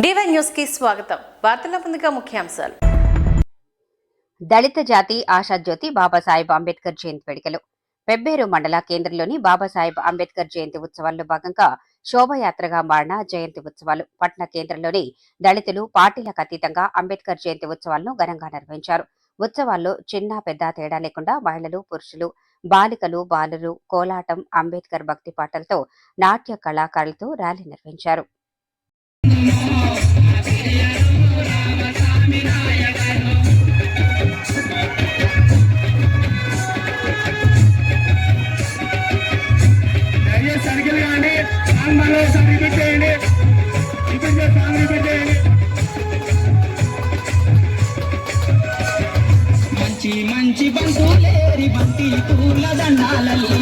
DY న్యూస్కి స్వాగతం. వార్తల ముందుగా ముఖ్యాంశాలు. దళిత జాతి ఆశాజ్యోతి బాబాసాహెబ్ అంబేద్కర్ జయంతి వేడుకలు. పెబ్బేరు మండల కేంద్రంలోని బాబాసాహెబ్ అంబేద్కర్ జయంతి ఉత్సవాల్లో భాగంగా శోభయాత్రగా మారిన జయంతి ఉత్సవాలు. పట్న కేంద్రంలోని దళితులు పార్టీలకు అతీతంగా అంబేద్కర్ జయంతి ఉత్సవాలను ఘనంగా నిర్వహించారు. ఉత్సవాల్లో చిన్న పెద్ద తేడా లేకుండా మహిళలు పురుషులు బాలికలు బాలురు కోలాటం అంబేద్కర్ భక్తి పాటలతో నాట్య కళాకారులతో ర్యాలీ నిర్వహించారు. నుంచి బంధువులేరి బంతి పూల దండాలల్లి.